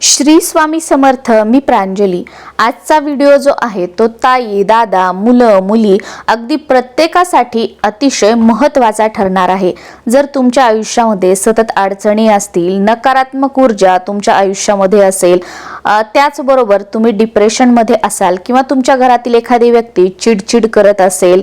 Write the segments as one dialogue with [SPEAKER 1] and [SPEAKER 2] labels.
[SPEAKER 1] श्री स्वामी समर्थ मी प्रांजली. आजचा व्हिडिओ जो आहे तो ताई दादा मुलं मुली अगदी प्रत्येकासाठी अतिशय महत्त्वाचा ठरणार आहे. जर तुमच्या आयुष्यामध्ये सतत अडचणी असतील नकारात्मक ऊर्जा तुमच्या आयुष्यामध्ये असेल त्याचबरोबर तुम्ही डिप्रेशनमध्ये असाल किंवा तुमच्या घरातील एखादी व्यक्ती चिडचिड करत असेल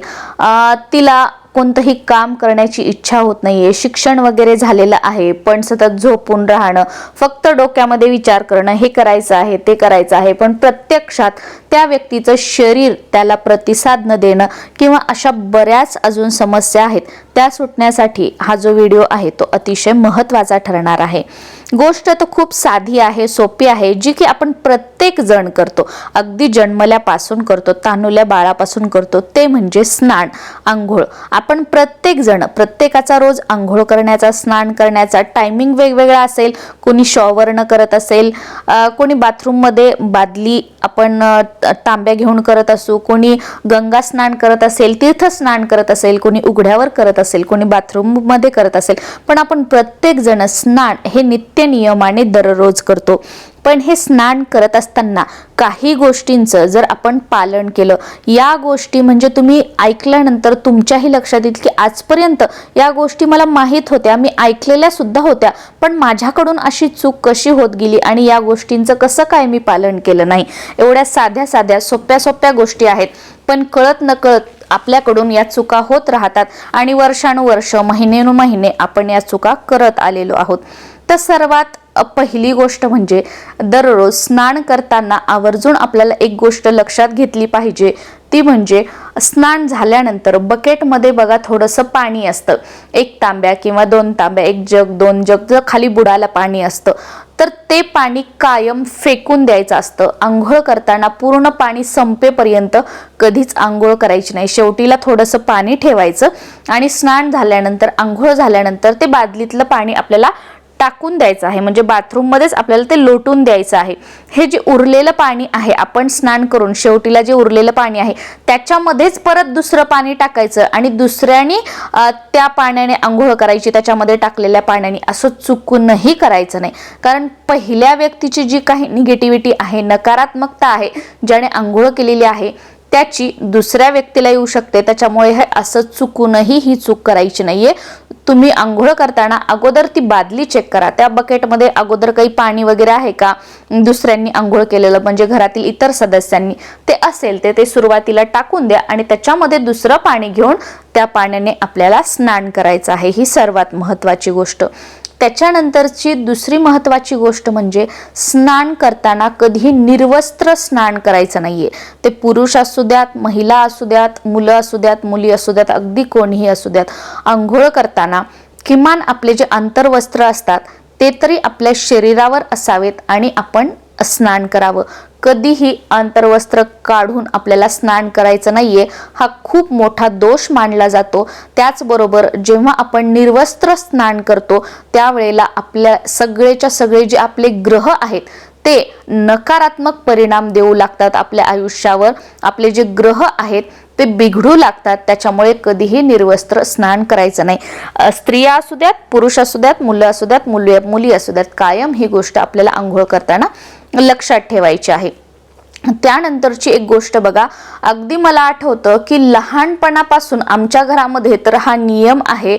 [SPEAKER 1] तिला कोणतंही काम करण्याची इच्छा होत नाहीये. शिक्षण वगैरे झालेलं आहे पण सतत झोपून राहणं फक्त डोक्यामध्ये विचार करणं हे करायचं आहे ते करायचं आहे पण प्रत्यक्षात त्या व्यक्तीचं शरीर त्याला प्रतिसाद न देणं किंवा अशा बऱ्याच अजून समस्या आहेत. त्या सुटण्यासाठी हा जो व्हिडिओ आहे तो अतिशय महत्त्वाचा ठरणार आहे. गोष्ट तर खूप साधी आहे सोपी आहे जी की आपण प्रत्येक जण करतो. अगदी जन्मल्यापासून करतो तानुल्या बाळापासून करतो ते म्हणजे स्नान आंघोळ. आपण प्रत्येक जण प्रत्येकाचा रोज आंघोळ करण्याचा स्नान करण्याचा टायमिंग वेगवेगळा असेल कोणी शॉवरनं करत असेल कोणी बाथरूममध्ये बादली आपण तांब्या घेऊन करत असू कोणी गंगा स्नान करत असेल तीर्थ स्नान करत असेल कोणी उघड्यावर करत असेल असेल कोणी बाथरूममध्ये करत असेल पण आपण प्रत्येक जण स्नान हे नित्य नियमाने दररोज करतो. पण हे स्नान करत असताना काही गोष्टींचं जर आपण पालन केलं या गोष्टी म्हणजे तुम्ही ऐकल्यानंतर तुमच्याही लक्षात येईल की आजपर्यंत या गोष्टी मला माहीत होत्या मी ऐकलेल्या सुद्धा होत्या पण माझ्याकडून अशी चूक कशी होत गेली आणि या गोष्टींचं कसं काय मी पालन केलं नाही? एवढ्या साध्या साध्या सोप्या सोप्या गोष्टी आहेत. पण कळत न कळत आपल्याकडून या चुका होत राहतात आणि वर्षानुवर्ष महिनेनुमहिने आपण या चुका करत आलेलो आहोत. तर सर्वात पहिली गोष्ट म्हणजे दररोज स्नान करताना आवर्जून आपल्याला एक गोष्ट लक्षात घेतली पाहिजे. ती म्हणजे स्नान झाल्यानंतर बकेटमध्ये बघा थोडंसं पाणी असतं. एक तांब्या किंवा दोन तांब्या एक जग दोन जग जर खाली बुडाला पाणी असतं तर ते पाणी कायम फेकून द्यायचं असतं. आंघोळ करताना पूर्ण पाणी संपेपर्यंत कधीच आंघोळ करायची नाही. शेवटीला थोडंसं पाणी ठेवायचं आणि स्नान झाल्यानंतर आंघोळ झाल्यानंतर ते बादलीतलं पाणी आपल्याला टाकून द्यायचं आहे. म्हणजे बाथरूममध्येच आपल्याला ते लोटून द्यायचं आहे. हे जे उरलेलं पाणी आहे आपण स्नान करून शेवटीला जे उरलेलं पाणी आहे त्याच्यामध्येच परत दुसरं पाणी टाकायचं आणि दुसऱ्याने त्या पाण्याने आंघोळ करायची त्याच्यामध्ये टाकलेल्या पाण्याने असं चुकूनही करायचं नाही. कारण पहिल्या व्यक्तीची जी काही निगेटिव्हिटी आहे नकारात्मकता आहे ज्याने आंघोळ केलेली आहे त्याची दुसऱ्या व्यक्तीला येऊ शकते. त्याच्यामुळे हे असं चुकूनही ही चूक करायची नाहीये. तुम्ही आंघोळ करताना अगोदर ती बादली चेक करा. त्या बकेटमध्ये अगोदर काही पाणी वगैरे आहे का? दुसऱ्यांनी आंघोळ केलेलं म्हणजे घरातील इतर सदस्यांनी. ते असेल ते ते सुरुवातीला टाकून द्या आणि त्याच्यामध्ये दुसरं पाणी घेऊन त्या पाण्याने आपल्याला स्नान करायचं आहे. ही सर्वात महत्त्वाची गोष्ट. त्याच्यानंतरची दुसरी महत्त्वाची गोष्ट म्हणजे स्नान करताना कधीही निर्वस्त्र स्नान करायचं नाहीये. ते पुरुष असू द्यात महिला असू द्यात मुलं असू द्यात मुली असू द्यात अगदी कोणीही असू द्यात आंघोळ करताना किमान आपले जे आंतरवस्त्र असतात ते तरी आपल्या शरीरावर असावेत आणि आपण स्नान करावं. कधीही आंतरवस्त्र काढून आपल्याला स्नान करायचं नाहीये. हा खूप मोठा दोष मानला जातो. त्याचबरोबर जेव्हा आपण निर्वस्त्र स्नान करतो त्यावेळेला आपल्या सगळेच्या सगळे जे आपले ग्रह आहेत ते नकारात्मक परिणाम देऊ लागतात आपल्या आयुष्यावर. आपले जे ग्रह आहेत ते बिघडू लागतात. त्याच्यामुळे कधीही निर्वस्त्र स्नान करायचं नाही. स्त्रिया असू द्यात पुरुष असू द्यात मुलं असू द्यात मुली मुली असू द्यात कायम ही गोष्ट आपल्याला आंघोळ करताना लक्षात ठेवायची आहे. त्यानंतरची एक गोष्ट बघा. अगदी मला आठवतं की लहानपणापासून आमच्या घरामध्ये तर हा नियम आहे.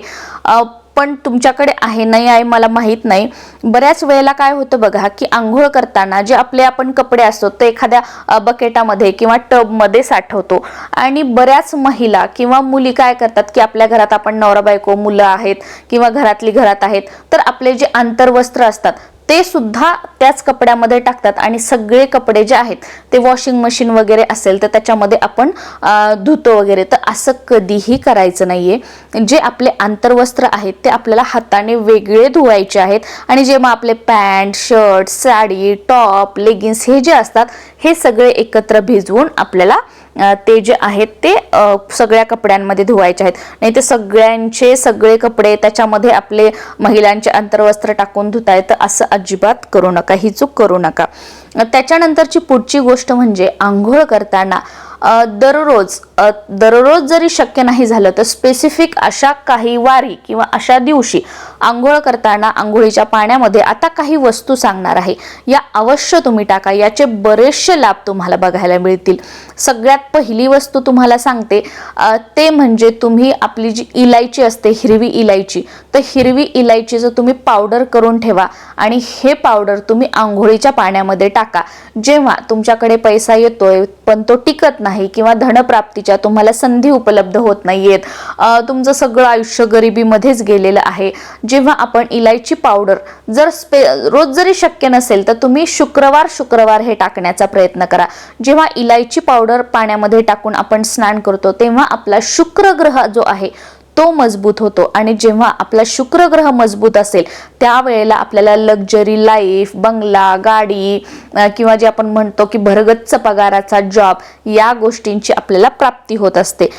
[SPEAKER 1] पण तुमच्याकडे आहे नाही आहे मला माहीत नाही. बऱ्याच वेळेला काय होतं बघा की आंघोळ करताना जे आपले आपण कपडे असतो ते एखाद्या बकेटामध्ये किंवा टबमध्ये साठवतो. आणि बऱ्याच महिला किंवा मुली काय करतात की आपल्या घरात आपण नवरा बायको मुलं आहेत किंवा घरातली घरात आहेत. तर आपले जे आंतरवस्त्र असतात ते सुद्धा त्याच कपड्यामध्ये टाकतात आणि सगळे कपडे जे आहेत ते वॉशिंग मशीन वगैरे असेल तर त्याच्यामध्ये आपण धुतो वगैरे. तर असं कधीही करायचं नाहीये. जे आपले आंतरवस्त्र आहेत ते आपल्याला हाताने वेगळे धुवायचे आहेत. आणि जेव्हा आपले pant shirt sari top leggings हे जे असतात हे सगळे एकत्र भिजवून आपल्याला ते जे आहेत ते सगळ्या कपड्यांमध्ये धुवायचे आहेत. नाही ते सगळ्यांचे सगळे कपडे त्याच्यामध्ये आपले महिलांचे अंतर्वस्त्र टाकून धुतायत असं अजिबात करू नका ही चूक करू नका. त्याच्यानंतरची पुढची गोष्ट म्हणजे आंघोळ करताना दररोज दररोज जरी शक्य नाही झालं तर स्पेसिफिक अशा काही वारी किंवा अशा दिवशी आंघोळ करताना आंघोळीच्या पाण्यामध्ये आता काही वस्तू सांगणार आहे. या अवश्य तुम्ही टाका. याचे बरेचसे लाभ तुम्हाला बघायला मिळतील. सगळ्यात पहिली वस्तू तुम्हाला सांगते ते म्हणजे तुम्ही आपली जी इलायची असते हिरवी इलायची तर हिरवी इलायचीचं तुम्ही पावडर करून ठेवा आणि हे पावडर तुम्ही आंघोळीच्या पाण्यामध्ये टाका. जेव्हा तुमच्याकडे पैसा येतोय पण तो टिकत नाही किंवा धनप्राप्तीच्या तुम्हाला संधी उपलब्ध होत नाहीयेत तुमचं सगळं आयुष्य गरिबीमध्येच गेलेलं आहे. जेव्हा आपण इलायची पावडर जर स्पे रोज जरी शक्य नसेल तर तुम्ही शुक्रवार शुक्रवार हे टाकण्याचा प्रयत्न करा. जेव्हा इलायची पावडर पाण्यामध्ये टाकून आपण स्नान करतो तेव्हा आपला शुक्र ग्रह जो आहे तो मजबूत होतो. आणि जेव्हा आपला शुक्र ग्रह मजबूत असेल त्यावेळेला आपल्याला लक्झरी लाईफ बंगला गाडी किंवा जे आपण म्हणतो की भरगच्च पगाराचा जॉब या गोष्टींची आपल्याला प्राप्ती होत असते.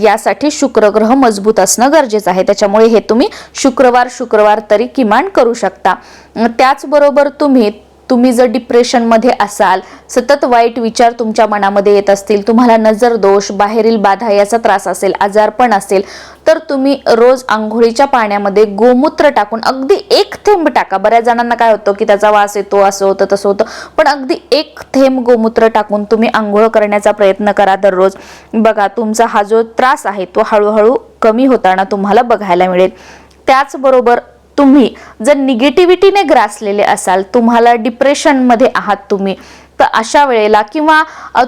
[SPEAKER 1] यासाठी शुक्र ग्रह मजबूत असणं गरजेचं आहे. त्याच्यामुळे हे तुम्ही शुक्रवार शुक्रवार तरी किमान करू शकता. त्याचबरोबर तुम्ही तुम्ही जर डिप्रेशनमध्ये असाल सतत वाईट विचार तुमच्या मनामध्ये येत असतील तुम्हाला नजर दोष बाहेरील बाधा याचा त्रास असेल आजारपण असेल तर तुम्ही रोज आंघोळीच्या पाण्यामध्ये गोमूत्र टाकून अगदी एक थेंब टाका. बऱ्याच जणांना काय होतं की त्याचा वास येतो असं होतं तसं होतं पण अगदी एक थेंब गोमूत्र टाकून तुम्ही आंघोळ करण्याचा प्रयत्न करा दररोज. बघा तुमचा हा जो त्रास आहे तो हळूहळू कमी होताना तुम्हाला बघायला मिळेल. त्याचबरोबर तुम्ही जर निगेटिव्हिटीने ग्रासलेले असाल तुम्हाला डिप्रेशनमध्ये आहात तुम्ही तर अशा वेळेला किंवा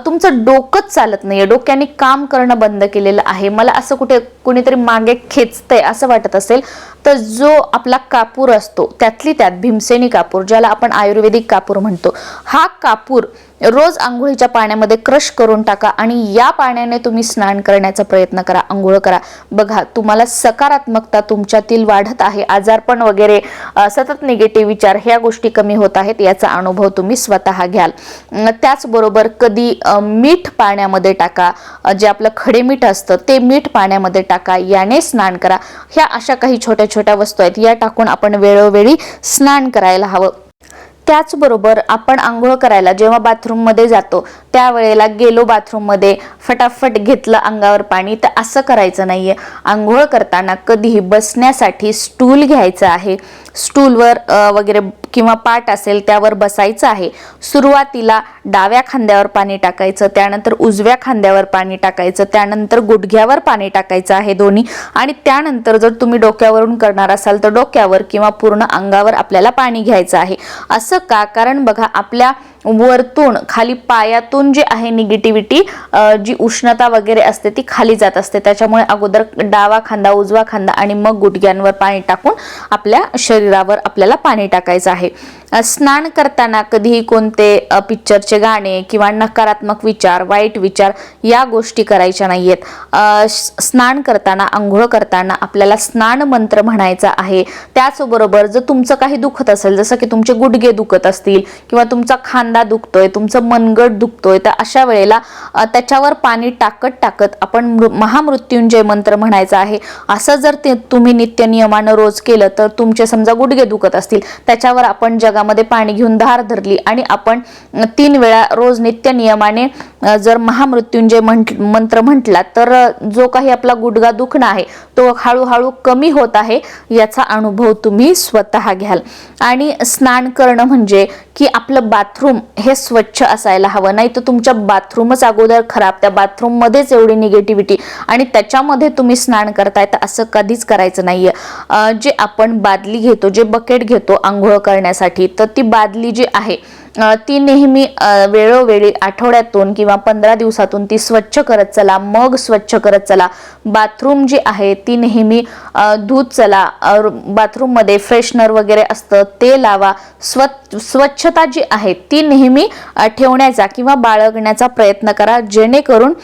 [SPEAKER 1] तुमचं डोकंच चालत नाहीये डोक्याने काम करणं बंद केलेलं आहे मला असं कुठे कुणीतरी मागे खेचतंय असं वाटत असेल तर जो आपला कापूर असतो त्यातली त्यात भीमसेनी कापूर ज्याला आपण आयुर्वेदिक कापूर म्हणतो हा कापूर रोज आंघोळीच्या पाण्यामध्ये क्रश करून टाका आणि या पाण्याने तुम्ही स्नान करण्याचा प्रयत्न करा आंघोळ करा. बघा तुम्हाला सकारात्मकता तुमच्यातील वाढत आहे. आजारपण वगैरे सतत निगेटिव्ह विचार ह्या गोष्टी कमी होत आहेत याचा अनुभव तुम्ही स्वतः घ्याल. त्याचबरोबर कधी मीठ पाण्यामध्ये टाका. जे आपलं खडे मीठ असतं ते मीठ पाण्यामध्ये टाका याने स्नान करा. ह्या अशा काही छोट्या छोट्या वस्तू आहेत या टाकून आपण वेळोवेळी स्नान करायला हवं. त्याचबरोबर आपण आंघोळ करायला जेव्हा बाथरूममध्ये जातो त्यावेळेला गेलो बाथरूममध्ये फटाफट घेतलं अंगावर पाणी तर असं करायचं नाहीये. आंघोळ करताना कधीही बसण्यासाठी स्टूल घ्यायचं आहे. स्टूलवर वगैरे किंवा पाट असेल त्यावर बसायचं आहे. सुरुवातीला डाव्या खांद्यावर पाणी टाकायचं त्यानंतर उजव्या खांद्यावर पाणी टाकायचं त्यानंतर गुडघ्यावर पाणी टाकायचं आहे दोन्ही. आणि त्यानंतर जर तुम्ही डोक्यावरून करणार असाल तर डोक्यावर किंवा पूर्ण अंगावर आपल्याला पाणी घ्यायचं आहे. असं का? कारण बघा आपल्या वरतून खाली पायातून जे आहे निगेटिव्हिटी जी उष्णता वगैरे असते ती खाली जात असते. त्याच्यामुळे अगोदर डावा खांदा उजवा खांदा आणि मग गुडघ्यांवर पाणी टाकून आपल्या शरीरावर आपल्याला पाणी टाकायचं आहे. स्नान करताना कधीही कोणते पिक्चरचे गाणे किंवा नकारात्मक विचार वाईट विचार या गोष्टी करायच्या नाहीयेत. आहेत स्नान करताना आंघोळ करताना आपल्याला स्नान मंत्र म्हणायचा आहे. त्याचबरोबर जर तुमचं काही दुखत असेल जसं की तुमचे गुडघे दुखत असतील किंवा तुमचा खांदा दुखतोय तुमचं मनगट दुखतोय तर अशा वेळेला त्याच्यावर पाणी टाकत टाकत आपण महामृत्युंजय मंत्र म्हणायचा आहे. असं जर ते तुम्ही नित्य नियमानं रोज केलं तर तुमचे समजा गुडघे दुखत असतील त्याच्यावर आपण जगामध्ये पाणी घेऊन धार धरली आणि आपण तीन वेळा रोज नित्य नियमाने जर महामृत्युंजय मंत्र म्हटला तर जो काही आपला गुडघा दुखणं आहे तो हळूहळू कमी होत आहे याचा अनुभव तुम्ही स्वतः घ्याल. आणि स्नान करणं म्हणजे की आपलं बाथरूम हे स्वच्छ असायला हवं. नाही तर तुमच्या बाथरूमच अगोदर खराब त्या बाथरूममध्येच एवढी निगेटिव्हिटी आणि त्याच्यामध्ये तुम्ही स्नान करताय तर असं कधीच करायचं नाहीये. जे आपण बादली घेतो जे बकेट घेतो आंघोळ करण्यासाठी तर ती बादली जी आहे ती नेहमी वेळोवेळी आठवड्यातून किंवा पंधरा दिवसातून ती स्वच्छ करत चला मग स्वच्छ करत चला. बाथरूम जी आहे ती नेहमी धूत चला बाथरूममध्ये फ्रेशनर वगैरे असतं ते लावा. स्व स्वच्छता जी आहे ती नेहमी ठेवण्याचा किंवा बाळगण्याचा प्रयत्न करा. जेणेकरून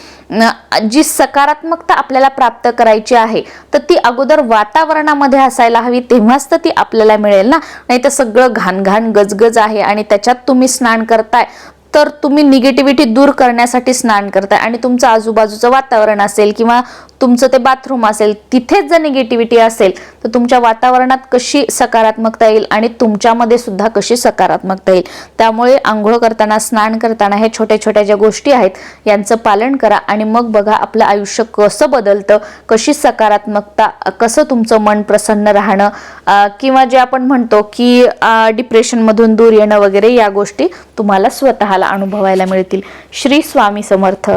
[SPEAKER 1] जी सकारात्मकता आपल्याला प्राप्त करायची आहे तर ती अगोदर वातावरणामध्ये असायला हवी तेव्हाच तर ती आपल्याला मिळेल ना? नाही तर सगळं घाण घाण गजगज आहे आणि त्याच्यात तुम्ही स्नान करताय तर तुम्ही निगेटिव्हिटी दूर करण्यासाठी स्नान करताय. आणि तुमचं आजूबाजूचं वातावरण असेल किंवा तुमचं ते बाथरूम असेल तिथेच जर निगेटिव्हिटी असेल तर तुमच्या वातावरणात कशी सकारात्मकता येईल आणि तुमच्यामध्ये सुद्धा कशी सकारात्मकता येईल? त्यामुळे आंघोळ करताना स्नान करताना हे छोट्या छोट्या ज्या गोष्टी आहेत यांचं पालन करा आणि मग बघा आपलं आयुष्य कसं बदलतं कशी सकारात्मकता कसं तुमचं मन प्रसन्न राहणं किंवा जे आपण म्हणतो की डिप्रेशनमधून दूर येणं वगैरे या गोष्टी तुम्हाला स्वतःला अनुभवायला मिळतील. श्री स्वामी समर्थ.